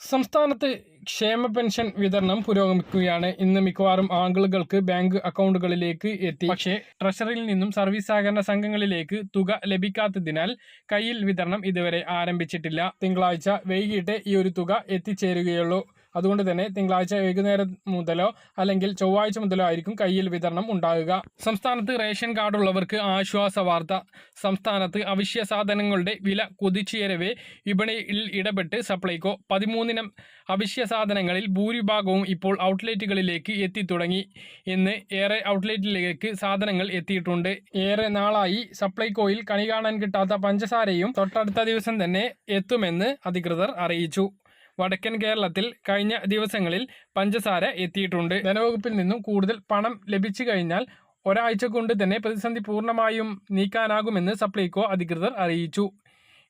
സംസ്ഥാനത്ത് ക്ഷേമ പെൻഷൻ വിതരണം പുരോഗമിക്കുകയാണ്. ഇന്ന് മിക്കവാറും ആംഗിളുകൾക്ക് ബാങ്ക് അക്കൗണ്ടുകളിലേക്ക് എത്തി. പക്ഷേ ട്രഷറിയിൽ നിന്നും സർവീസ് സഹകരണ സംഘങ്ങളിലേക്ക് തുക ലഭിക്കാത്തതിനാൽ കയ്യിൽ വിതരണം ഇതുവരെ ആരംഭിച്ചിട്ടില്ല. തിങ്കളാഴ്ച വൈകിട്ട് ഈ ഒരു തുക എത്തിച്ചേരുകയുള്ളൂ. അതുകൊണ്ട് തന്നെ തിങ്കളാഴ്ച വൈകുന്നേരം മുതലോ അല്ലെങ്കിൽ ചൊവ്വാഴ്ച മുതലോ ആയിരിക്കും കയ്യിൽ വിതരണം ഉണ്ടാകുക. സംസ്ഥാനത്ത് റേഷൻ കാർഡുള്ളവർക്ക് ആശ്വാസ വാർത്ത സംസ്ഥാനത്ത് അവശ്യ സാധനങ്ങളുടെ വില കുതിച്ചുയരവേ വിപണിയിൽ ഇടപെട്ട് സപ്ലൈകോ. പതിമൂന്നിനം അവശ്യ സാധനങ്ങളിൽ ഭൂരിഭാഗവും ഇപ്പോൾ ഔട്ട്ലെറ്റുകളിലേക്ക് എത്തിത്തുടങ്ങി ഇന്ന് ഏറെ ഔട്ട്ലെറ്റിലേക്ക് സാധനങ്ങൾ എത്തിയിട്ടുണ്ട്. ഏറെ നാളായി സപ്ലൈകോയിൽ കണി കാണാൻ കിട്ടാത്ത പഞ്ചസാരയും തൊട്ടടുത്ത ദിവസം തന്നെ എത്തുമെന്ന് അധികൃതർ അറിയിച്ചു. വടക്കൻ കേരളത്തിൽ കഴിഞ്ഞ ദിവസങ്ങളിൽ പഞ്ചസാര എത്തിയിട്ടുണ്ട്. ധനവകുപ്പിൽ നിന്നും കൂടുതൽ പണം ലഭിച്ചു കഴിഞ്ഞാൽ ഒരാഴ്ച കൊണ്ട് തന്നെ പ്രതിസന്ധി പൂർണമായും നീക്കാനാകുമെന്ന് സപ്ലൈകോ അധികൃതർ അറിയിച്ചു.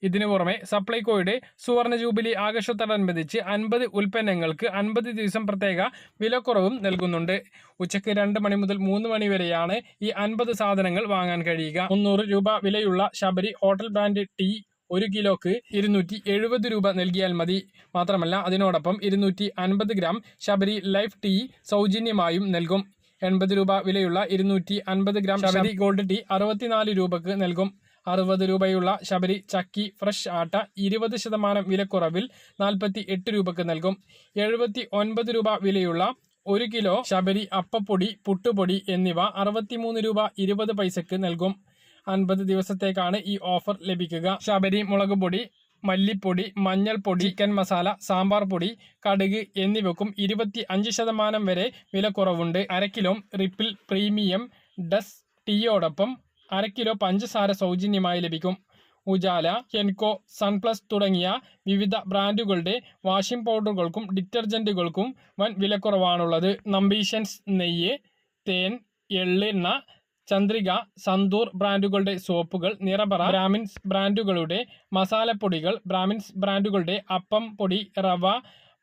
ഇതിനു പുറമെ സപ്ലൈകോയുടെ സുവർണ ജൂബിലി ആഘോഷത്തോടനുബന്ധിച്ച് അൻപത് ഉൽപ്പന്നങ്ങൾക്ക് അൻപത് ദിവസം പ്രത്യേക വിലക്കുറവും നൽകുന്നുണ്ട്. ഉച്ചയ്ക്ക് രണ്ട് മണി മുതൽ മൂന്ന് മണി വരെയാണ് ഈ അൻപത് സാധനങ്ങൾ വാങ്ങാൻ കഴിയുക. മുന്നൂറ് രൂപ വിലയുള്ള ശബരി ഹോട്ടൽ ബ്രാൻഡ് ടീ ഒരു കിലോക്ക് ഇരുന്നൂറ്റി എഴുപത് രൂപ നൽകിയാൽ മതി. മാത്രമല്ല അതിനോടൊപ്പം ഇരുന്നൂറ്റി അൻപത് ഗ്രാം ശബരി ലൈഫ് ടീ സൗജന്യമായും നൽകും. എൺപത് രൂപ വിലയുള്ള ഇരുന്നൂറ്റി അൻപത് ഗ്രാം ശബരി ഗോൾഡ് ടീ അറുപത്തിനാല് രൂപക്ക് നൽകും. അറുപത് രൂപയുള്ള ശബരി ചക്കി ഫ്രഷ് ആട്ട ഇരുപത് ശതമാനം വിലക്കുറവിൽ നാൽപ്പത്തി എട്ട് രൂപക്ക് നൽകും. എഴുപത്തി ഒൻപത് രൂപ വിലയുള്ള ഒരു കിലോ ശബരി അപ്പപ്പൊടി പുട്ടുപൊടി എന്നിവ അറുപത്തിമൂന്ന് രൂപ ഇരുപത് പൈസക്ക് നൽകും. അൻപത് ദിവസത്തേക്കാണ് ഈ ഓഫർ ലഭിക്കുക. ശബരി മുളക് പൊടി മല്ലിപ്പൊടി മഞ്ഞൾപ്പൊടി ചിക്കൻ മസാല സാമ്പാർ പൊടി കടുക് എന്നിവക്കും ഇരുപത്തി അഞ്ച് ശതമാനം വരെ വിലക്കുറവുണ്ട് അര കിലോ റിപ്പിൾ പ്രീമിയം ഡസ് ടീയോടൊപ്പം അര കിലോ പഞ്ചസാര സൗജന്യമായി ലഭിക്കും. ഉജാല ഹെൻകോ സൺപ്ലസ് തുടങ്ങിയ വിവിധ ബ്രാൻഡുകളുടെ വാഷിംഗ് പൗഡറുകൾക്കും ഡിറ്റർജന്റുകൾക്കും വൻ വിലക്കുറവാണുള്ളത്. നമ്പീഷൻസ് നെയ്യ് തേൻ എള്ളെണ്ണ ചന്ദ്രിക സന്തൂർ ബ്രാൻഡുകളുടെ സോപ്പുകൾ നിറപറ ബ്രാഹ്മിൻസ് ബ്രാൻഡുകളുടെ മസാലപ്പൊടികൾ ബ്രാഹ്മിൻസ് ബ്രാൻഡുകളുടെ അപ്പം പൊടി റവ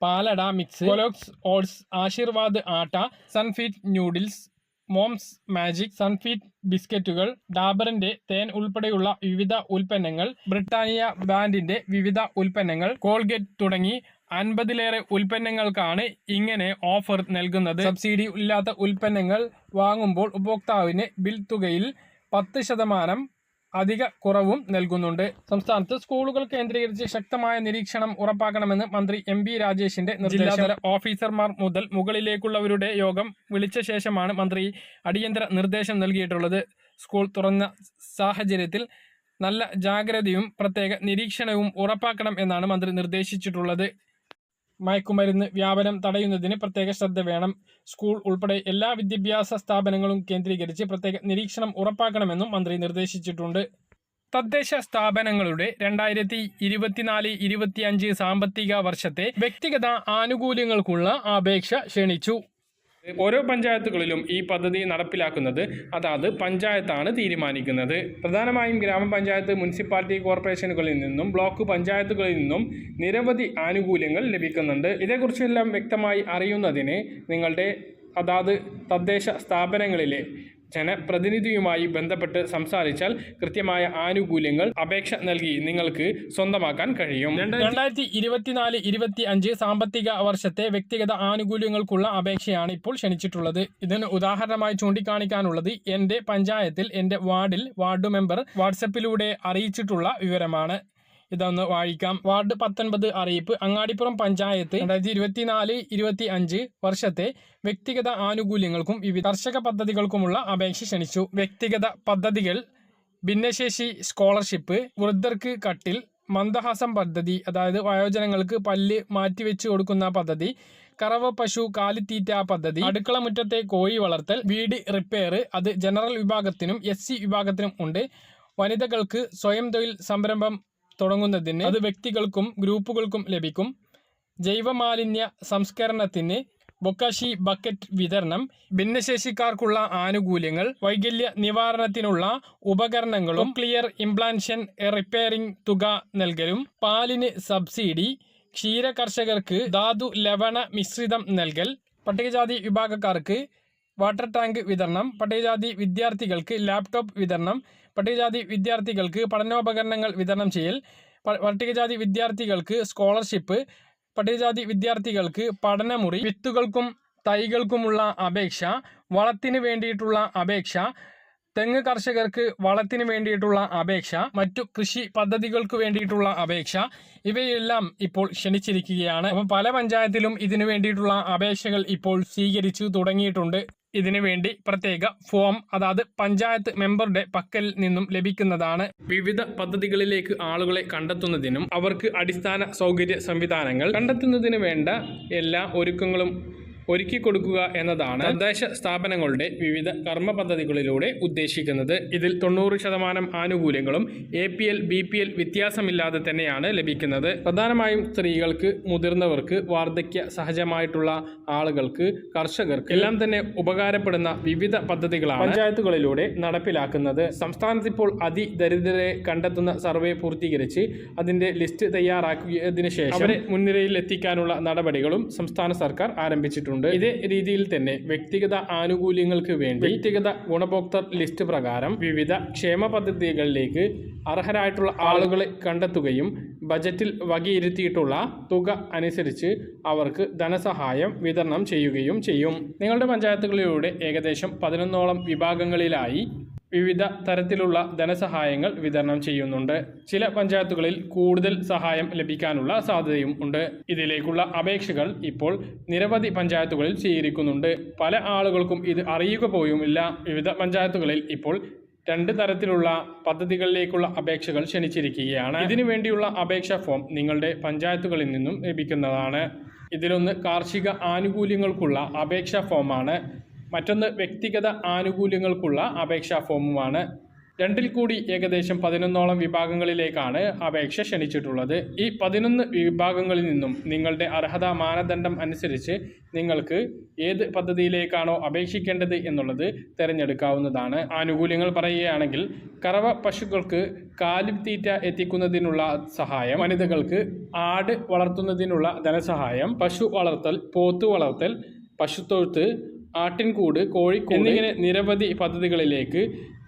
പാലട മിക്സ് കൊലോക്സ് ഓട്സ് ആശീർവാദ് ആട്ട Sunfeast noodles Mom's magic Sunfeast ബിസ്ക്കറ്റുകൾ ഡാബറിന്റെ തേൻ ഉൾപ്പെടെയുള്ള വിവിധ ഉൽപ്പന്നങ്ങൾ ബ്രിട്ടാനിയ ബ്രാൻഡിന്റെ വിവിധ ഉൽപ്പന്നങ്ങൾ കോൾഗേറ്റ് തുടങ്ങി അൻപതിലേറെ ഉൽപ്പന്നങ്ങൾക്കാണ് ഇങ്ങനെ ഓഫർ നൽകുന്നത്. സബ്സിഡി ഇല്ലാത്ത ഉൽപ്പന്നങ്ങൾ വാങ്ങുമ്പോൾ ഉപഭോക്താവിന് ബിൽ തുകയിൽ പത്ത് ശതമാനം അധിക കുറവും നൽകുന്നുണ്ട്. സംസ്ഥാനത്ത് സ്കൂളുകൾ കേന്ദ്രീകരിച്ച് ശക്തമായ നിരീക്ഷണം ഉറപ്പാക്കണമെന്ന് മന്ത്രി എം ബി രാജേഷിന്റെ നിർദ്ദേശം. ഓഫീസർമാർ മുതൽ മുകളിലേക്കുള്ളവരുടെ യോഗം വിളിച്ച ശേഷമാണ് മന്ത്രി അടിയന്തര നിർദ്ദേശം നൽകിയിട്ടുള്ളത്. സ്കൂൾ തുറന്ന സാഹചര്യത്തിൽ നല്ല ജാഗ്രതയും പ്രത്യേക നിരീക്ഷണവും ഉറപ്പാക്കണം എന്നാണ് മന്ത്രി നിർദ്ദേശിച്ചിട്ടുള്ളത്. മയക്കുമരുന്ന് വ്യാപനം തടയുന്നതിന് പ്രത്യേക ശ്രദ്ധ വേണം. സ്കൂൾ ഉൾപ്പെടെ എല്ലാ വിദ്യാഭ്യാസ സ്ഥാപനങ്ങളും കേന്ദ്രീകരിച്ച് പ്രത്യേക നിരീക്ഷണം ഉറപ്പാക്കണമെന്നും മന്ത്രി നിർദ്ദേശിച്ചിട്ടുണ്ട്. തദ്ദേശ സ്ഥാപനങ്ങളുടെ രണ്ടായിരത്തി ഇരുപത്തിനാല് ഇരുപത്തിയഞ്ച് സാമ്പത്തിക വർഷത്തെ വ്യക്തിഗത ആനുകൂല്യങ്ങൾക്കുള്ള അപേക്ഷ ക്ഷണിച്ചു. ഓരോ പഞ്ചായത്തുകളിലും ഈ പദ്ധതി നടപ്പിലാക്കുന്നത് അതാത് പഞ്ചായത്താണ് തീരുമാനിക്കുന്നത്. പ്രധാനമായും ഗ്രാമപഞ്ചായത്ത് മുനിസിപ്പാലിറ്റി കോർപ്പറേഷനുകളിൽ നിന്നും ബ്ലോക്ക് പഞ്ചായത്തുകളിൽ നിന്നും നിരവധി ആനുകൂല്യങ്ങൾ ലഭിക്കുന്നുണ്ട്. ഇതേക്കുറിച്ചെല്ലാം വ്യക്തമായി അറിയുന്നതിന് നിങ്ങളുടെ അതാത് തദ്ദേശ സ്ഥാപനങ്ങളിലെ ജനപ്രതിനിധിയുമായി ബന്ധപ്പെട്ട് സംസാരിച്ചാൽ കൃത്യമായ ആനുകൂല്യങ്ങൾ അപേക്ഷ നൽകി നിങ്ങൾക്ക് സ്വന്തമാക്കാൻ കഴിയും. രണ്ടായിരത്തി ഇരുപത്തിനാല് ഇരുപത്തി അഞ്ച് സാമ്പത്തിക വർഷത്തെ വ്യക്തിഗത ആനുകൂല്യങ്ങൾക്കുള്ള അപേക്ഷയാണ് ഇപ്പോൾ ക്ഷണിച്ചിട്ടുള്ളത്. ഇതിന് ഉദാഹരണമായി ചൂണ്ടിക്കാണിക്കാനുള്ളത് എന്റെ പഞ്ചായത്തിൽ എന്റെ വാർഡിൽ വാർഡ് മെമ്പർ വാട്സപ്പിലൂടെ അറിയിച്ചിട്ടുള്ള വിവരമാണ്. ഇതൊന്ന് വായിക്കാം. വാർഡ് പത്തൊൻപത് അറിയിപ്പ്. അങ്ങാടിപ്പുറം പഞ്ചായത്ത് രണ്ടായിരത്തി ഇരുപത്തിനാല് ഇരുപത്തി അഞ്ച് വർഷത്തെ വ്യക്തിഗത ആനുകൂല്യങ്ങൾക്കും വിവിധ കർഷക പദ്ധതികൾക്കുമുള്ള അപേക്ഷ ക്ഷണിച്ചു. വ്യക്തിഗത പദ്ധതികൾ ഭിന്നശേഷി സ്കോളർഷിപ്പ് വൃദ്ധർക്ക് കട്ടിൽ മന്ദഹാസം പദ്ധതി അതായത് വയോജനങ്ങൾക്ക് പല്ല് മാറ്റിവെച്ചു കൊടുക്കുന്ന പദ്ധതി കറവ പശു കാലിത്തീറ്റ പദ്ധതി അടുക്കള മുറ്റത്തെ കോഴി വളർത്തൽ വീട് റിപ്പയർ അത് ജനറൽ വിഭാഗത്തിനും എസ് വിഭാഗത്തിനും ഉണ്ട്. വനിതകൾക്ക് സ്വയം തൊഴിൽ സംരംഭം തുടങ്ങുന്നതിന് അത് വ്യക്തികൾക്കും ഗ്രൂപ്പുകൾക്കും ലഭിക്കും. ജൈവമാലിന്യ സംസ്കരണത്തിന് ബൊക്കാഷി ബക്കറ്റ് വിതരണം ഭിന്നശേഷിക്കാർക്കുള്ള ആനുകൂല്യങ്ങൾ വൈകല്യ നിവാരണത്തിനുള്ള ഉപകരണങ്ങളും ക്ലിയർ ഇംപ്ലാൻഷൻ റിപ്പയറിംഗ് തുക നൽകലും പാലിന് സബ്സിഡി ക്ഷീര കർഷകർക്ക് ധാതു ലവണ മിശ്രിതം നൽകൽ പട്ടികജാതി വിഭാഗക്കാർക്ക് വാട്ടർ ടാങ്ക് വിതരണം പട്ടികജാതി വിദ്യാർത്ഥികൾക്ക് ലാപ്ടോപ്പ് വിതരണം പട്ടികജാതി വിദ്യാർത്ഥികൾക്ക് പഠനോപകരണങ്ങൾ വിതരണം ചെയ്യൽ പട്ടികജാതി വിദ്യാർത്ഥികൾക്ക് സ്കോളർഷിപ്പ് പട്ടികജാതി വിദ്യാർത്ഥികൾക്ക് പഠനമുറി വിത്തുകൾക്കും തൈകൾക്കുമുള്ള അപേക്ഷ വളത്തിന് വേണ്ടിയിട്ടുള്ള അപേക്ഷ തെങ്ങ് കർഷകർക്ക് വളത്തിന് വേണ്ടിയിട്ടുള്ള അപേക്ഷ മറ്റു കൃഷി പദ്ധതികൾക്ക് വേണ്ടിയിട്ടുള്ള അപേക്ഷ ഇവയെല്ലാം ഇപ്പോൾ ക്ഷണിച്ചിരിക്കുകയാണ്. അപ്പം പല പഞ്ചായത്തിലും ഇതിനു വേണ്ടിയിട്ടുള്ള അപേക്ഷകൾ ഇപ്പോൾ സ്വീകരിച്ചു തുടങ്ങിയിട്ടുണ്ട്. ഇതിനു വേണ്ടി പ്രത്യേക ഫോം അതായത് പഞ്ചായത്ത് മെമ്പറുടെ പക്കൽ നിന്നും ലഭിക്കുന്നതാണ്. വിവിധ പദ്ധതികളിലേക്ക് ആളുകളെ കണ്ടെത്തുന്നതിനും അവർക്ക് അടിസ്ഥാന സൗകര്യ സംവിധാനങ്ങൾ കണ്ടെത്തുന്നതിന് വേണ്ട എല്ലാ ഒരുക്കങ്ങളും ഒരുക്കി കൊടുക്കുക എന്നതാണ് തദ്ദേശ സ്ഥാപനങ്ങളുടെ വിവിധ കർമ്മ പദ്ധതികളിലൂടെ ഉദ്ദേശിക്കുന്നത്. ഇതിൽ തൊണ്ണൂറ് ശതമാനം ആനുകൂല്യങ്ങളും A P L B P L വ്യത്യാസമില്ലാതെ തന്നെയാണ് ലഭിക്കുന്നത്. പ്രധാനമായും സ്ത്രീകൾക്ക് മുതിർന്നവർക്ക് വാർദ്ധക്യ സഹജമായിട്ടുള്ള ആളുകൾക്ക് കർഷകർക്ക് എല്ലാം തന്നെ ഉപകാരപ്പെടുന്ന വിവിധ പദ്ധതികളാണ് പഞ്ചായത്തുകളിലൂടെ നടപ്പിലാക്കുന്നത്. സംസ്ഥാനത്ത് ഇപ്പോൾ അതിദരിദ്രരെ കണ്ടെത്തുന്ന സർവേ പൂർത്തീകരിച്ച് അതിന്റെ ലിസ്റ്റ് തയ്യാറാക്കിയതിനു ശേഷം അവരെ മുൻനിരയിൽ എത്തിക്കാനുള്ള നടപടികളും സംസ്ഥാന സർക്കാർ ആരംഭിച്ചിട്ടുണ്ട്. ഇതേ രീതിയിൽ തന്നെ വ്യക്തിഗത ആനുകൂല്യങ്ങൾക്ക് വേണ്ടി വ്യക്തിഗത ഗുണഭോക്തർ ലിസ്റ്റ് പ്രകാരം വിവിധ ക്ഷേമ പദ്ധതികളിലേക്ക് അർഹരായിട്ടുള്ള ആളുകളെ കണ്ടെത്തുകയും ബജറ്റിൽ വകയിരുത്തിയിട്ടുള്ള തുക അനുസരിച്ച് അവർക്ക് ധനസഹായം വിതരണം ചെയ്യുകയും ചെയ്യും. നിങ്ങളുടെ പഞ്ചായത്തുകളിലൂടെ ഏകദേശം പതിനൊന്നോളം വിഭാഗങ്ങളിലായി വിവിധ തരത്തിലുള്ള ധനസഹായങ്ങൾ വിതരണം ചെയ്യുന്നുണ്ട്. ചില പഞ്ചായത്തുകളിൽ കൂടുതൽ സഹായം ലഭിക്കാനുള്ള സാധ്യതയും ഉണ്ട്. ഇതിലേക്കുള്ള അപേക്ഷകൾ ഇപ്പോൾ നിരവധി പഞ്ചായത്തുകളിൽ സ്വീകരിക്കുന്നുണ്ട്. പല ആളുകൾക്കും ഇത് അറിയുക പോയുമില്ല വിവിധ പഞ്ചായത്തുകളിൽ ഇപ്പോൾ രണ്ട് തരത്തിലുള്ള പദ്ധതികളിലേക്കുള്ള അപേക്ഷകൾ ക്ഷണിച്ചിരിക്കുകയാണ്. ഇതിനു വേണ്ടിയുള്ള അപേക്ഷാ ഫോം നിങ്ങളുടെ പഞ്ചായത്തുകളിൽ നിന്നും ലഭിക്കുന്നതാണ്. ഇതിലൊന്ന് കാർഷിക ആനുകൂല്യങ്ങൾക്കുള്ള അപേക്ഷാ ഫോമാണ്. മറ്റൊന്ന് വ്യക്തിഗത ആനുകൂല്യങ്ങൾക്കുള്ള അപേക്ഷാ ഫോമുമാണ്. രണ്ടിൽ കൂടി ഏകദേശം പതിനൊന്നോളം വിഭാഗങ്ങളിലേക്കാണ് അപേക്ഷ ക്ഷണിച്ചിട്ടുള്ളത്. ഈ പതിനൊന്ന് വിഭാഗങ്ങളിൽ നിന്നും നിങ്ങളുടെ അർഹതാ മാനദണ്ഡം അനുസരിച്ച് നിങ്ങൾക്ക് ഏത് പദ്ധതിയിലേക്കാണോ അപേക്ഷിക്കേണ്ടത് എന്നുള്ളത് തിരഞ്ഞെടുക്കാവുന്നതാണ്. ആനുകൂല്യങ്ങൾ പറയുകയാണെങ്കിൽ കറവ പശുക്കൾക്ക് കാലിത്തീറ്റ എത്തിക്കുന്നതിനുള്ള സഹായം വനിതകൾക്ക് ആട് വളർത്തുന്നതിനുള്ള ധനസഹായം പശു വളർത്തൽ പോത്തു വളർത്തൽ പശുത്തൊഴുത്ത് ആട്ടിൻകൂട് കോഴിക്കോട് എന്നിങ്ങനെ നിരവധി പദ്ധതികളിലേക്ക്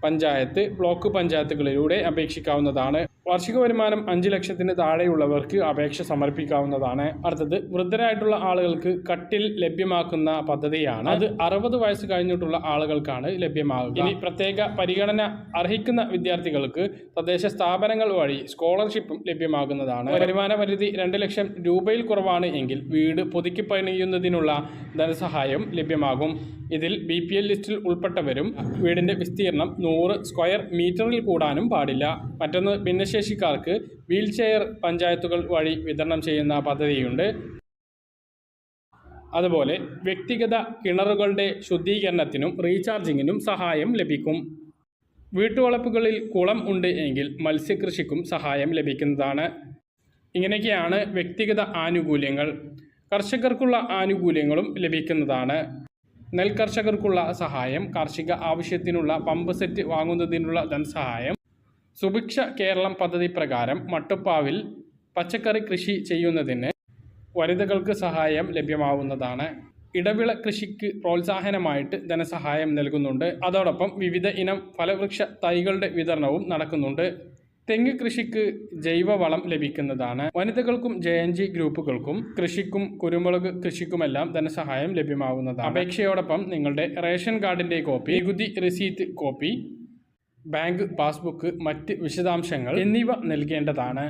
പഞ്ചായത്ത് ബ്ലോക്ക് പഞ്ചായത്തുകളിലൂടെ അപേക്ഷിക്കാവുന്നതാണ്. വാർഷിക വരുമാനം അഞ്ച് ലക്ഷത്തിന് താഴെയുള്ളവർക്ക് അപേക്ഷ സമർപ്പിക്കാവുന്നതാണ്. അടുത്തത് വൃദ്ധരായിട്ടുള്ള ആളുകൾക്ക് കട്ടിൽ ലഭ്യമാക്കുന്ന പദ്ധതിയാണ്. അത് അറുപത് വയസ്സ് കഴിഞ്ഞിട്ടുള്ള ആളുകൾക്കാണ് ലഭ്യമാകുക. ഇനി പ്രത്യേക പരിഗണന അർഹിക്കുന്ന വിദ്യാർത്ഥികൾക്ക് തദ്ദേശ സ്ഥാപനങ്ങൾ വഴി സ്കോളർഷിപ്പും ലഭ്യമാകുന്നതാണ്. വരുമാന പരിധി രണ്ട് ലക്ഷം രൂപയിൽ കുറവാണ് എങ്കിൽ വീട് പുതുക്കി പണിയുന്നതിനുള്ള ധനസഹായം ലഭ്യമാകും. ഇതിൽ ബി പി എൽ ലിസ്റ്റിൽ ഉൾപ്പെട്ടവരും വീടിന്റെ വിസ്തീർണം നൂറ് സ്ക്വയർ മീറ്ററിൽ കൂടാനും പാടില്ല. മറ്റൊന്ന് ഭിന്നശേഷിക്കാർക്ക് വീൽ ചെയർ പഞ്ചായത്തുകൾ വഴി വിതരണം ചെയ്യുന്ന പദ്ധതിയുണ്ട്. അതുപോലെ വ്യക്തിഗത കിണറുകളുടെ ശുദ്ധീകരണത്തിനും റീചാർജിങ്ങിനും സഹായം ലഭിക്കും. വീട്ടുവളപ്പുകളിൽ കുളം ഉണ്ട് എങ്കിൽ മത്സ്യകൃഷിക്കും സഹായം ലഭിക്കുന്നതാണ്. ഇങ്ങനെയൊക്കെയാണ് വ്യക്തിഗത ആനുകൂല്യങ്ങൾ. കർഷകർക്കുള്ള ആനുകൂല്യങ്ങളും ലഭിക്കുന്നതാണ്. നെൽകർഷകർക്കുള്ള സഹായം കാർഷിക ആവശ്യത്തിനുള്ള പമ്പ് സെറ്റ് വാങ്ങുന്നതിനുള്ള ധനസഹായം സുഭിക്ഷ കേരളം പദ്ധതി പ്രകാരം മട്ടുപ്പാവിൽ പച്ചക്കറി കൃഷി ചെയ്യുന്നതിന് വനിതകൾക്ക് സഹായം ലഭ്യമാവുന്നതാണ്. ഇടവിള കൃഷിക്ക് പ്രോത്സാഹനമായിട്ട് ധനസഹായം നൽകുന്നുണ്ട്. അതോടൊപ്പം വിവിധ ഇനം ഫലവൃക്ഷ തൈകളുടെ വിതരണവും നടക്കുന്നുണ്ട്. തെങ്ങ് കൃഷിക്ക് ജൈവവളം ലഭിക്കുന്നതാണ്. വനിതകൾക്കും ജെ എൻ ജി ഗ്രൂപ്പുകൾക്കും കൃഷിക്കും കുരുമുളക് കൃഷിക്കുമെല്ലാം ധനസഹായം ലഭ്യമാവുന്നതാണ്. അപേക്ഷയോടൊപ്പം നിങ്ങളുടെ റേഷൻ കാർഡിന്റെ കോപ്പി നികുതി റെസീറ്റ് കോപ്പി ബാങ്ക് പാസ്ബുക്ക് മറ്റ് വിശദാംശങ്ങൾ എന്നിവ നൽകേണ്ടതാണ്.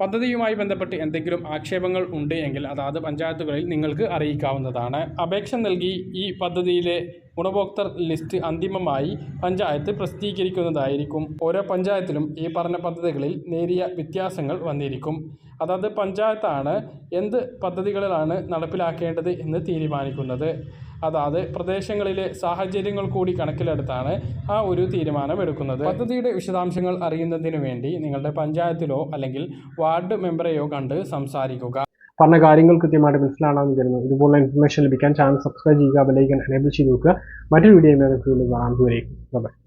പദ്ധതിയുമായി ബന്ധപ്പെട്ട് എന്തെങ്കിലും ആക്ഷേപങ്ങൾ ഉണ്ട് എങ്കിൽ അതാത് പഞ്ചായത്തുകളിൽ നിങ്ങൾക്ക് അറിയിക്കാവുന്നതാണ്. അപേക്ഷ നൽകി ഈ പദ്ധതിയിലെ ഗുണഭോക്തർ ലിസ്റ്റ് അന്തിമമായി പഞ്ചായത്ത് പ്രസിദ്ധീകരിക്കുന്നതായിരിക്കും. ഓരോ പഞ്ചായത്തിലും ഈ പറഞ്ഞ പദ്ധതികളിൽ നേരിയ വ്യത്യാസങ്ങൾ വന്നിരിക്കും. അതാത് പഞ്ചായത്താണ് എന്ത് പദ്ധതികളിലാണ് നടപ്പിലാക്കേണ്ടത് എന്ന് തീരുമാനിക്കുന്നത്. അതാത് പ്രദേശങ്ങളിലെ സാഹചര്യങ്ങൾ കൂടി കണക്കിലെടുത്താണ് ആ ഒരു തീരുമാനം എടുക്കുന്നത്. പദ്ധതിയുടെ വിശദാംശങ്ങൾ അറിയുന്നതിന് വേണ്ടി നിങ്ങളുടെ പഞ്ചായത്തിലോ അല്ലെങ്കിൽ വാർഡ് മെമ്പറെയോ കണ്ട് സംസാരിക്കുക. പറഞ്ഞ കാര്യങ്ങൾ കൃത്യമായിട്ട് മനസ്സിലാണെന്ന് കരുതുന്നു ഇതുപോലുള്ള ഇൻഫർമേഷൻ ലഭിക്കാൻ ചാനൽ സബ്സ്ക്രൈബ് ചെയ്യുക ബെലൈക്കൻ എനേബിൾ ചെയ്ത് നോക്കുക മറ്റൊരു വീഡിയോ കാണാൻ ദൂരേക്കും